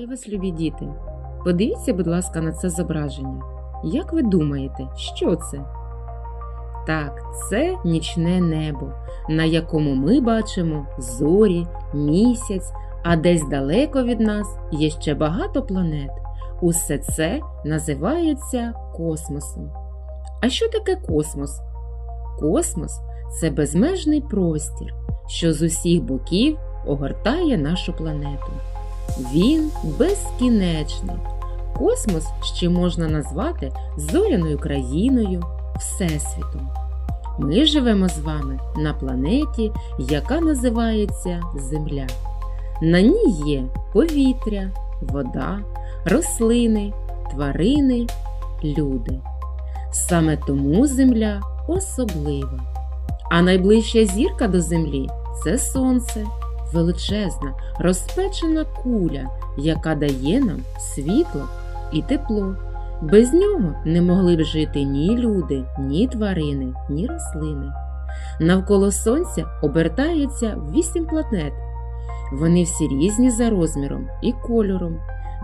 Вітаю вас, любі діти! Подивіться, будь ласка, на це зображення. Як ви думаєте, що це? Так, це нічне небо, на якому ми бачимо зорі, місяць, а десь далеко від нас є ще багато планет. Усе це називається космосом. А що таке космос? Космос це безмежний простір, що з усіх боків огортає нашу планету. Він безкінечний. Космос ще можна назвати зоряною країною, Всесвітом. Ми живемо з вами на планеті, яка називається Земля. На ній є повітря, вода, рослини, тварини, люди. Саме тому Земля особлива. А найближча зірка до Землі це Сонце, величезна, розпечена куля, яка дає нам світло і тепло. Без нього не могли б жити ні люди, ні тварини, ні рослини. Навколо Сонця обертається вісім планет. Вони всі різні за розміром і кольором.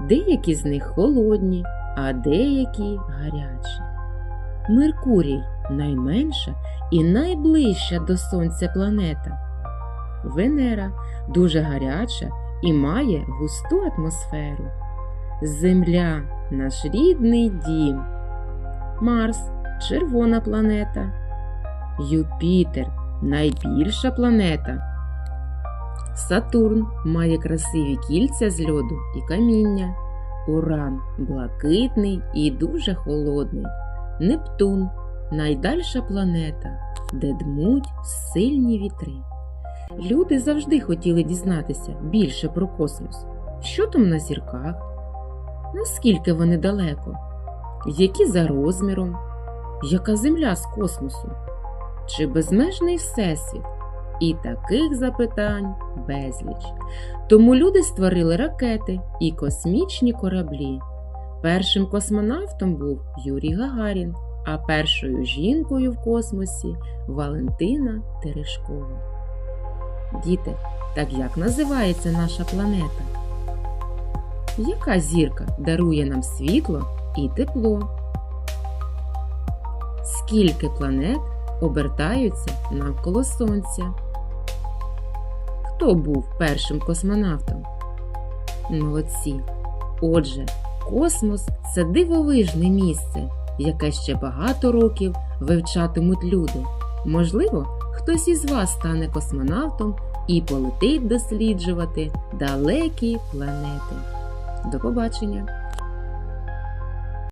Деякі з них холодні, а деякі гарячі. Меркурій найменша і найближча до Сонця планета. Венера дуже гаряча і має густу атмосферу. Земля наш рідний дім. Марс червона планета. Юпітер найбільша планета. Сатурн має красиві кільця з льоду і каміння. Уран блакитний і дуже холодний. Нептун найдальша планета, де дмуть сильні вітри. Люди завжди хотіли дізнатися більше про космос. Що там на зірках? Наскільки вони далеко? Які за розміром? Яка земля з космосу? Чи безмежний всесвіт? І таких запитань безліч. Тому люди створили ракети і космічні кораблі. Першим космонавтом був Юрій Гагарін, а першою жінкою в космосі Валентина Терешкова. Діти, так як називається наша планета? Яка зірка дарує нам світло і тепло? Скільки планет обертаються навколо Сонця? Хто був першим космонавтом? Молодці. Отже, космос це дивовижне місце, яке ще багато років вивчатимуть люди. Можливо, хтось із вас стане космонавтом і полетить досліджувати далекі планети. До побачення!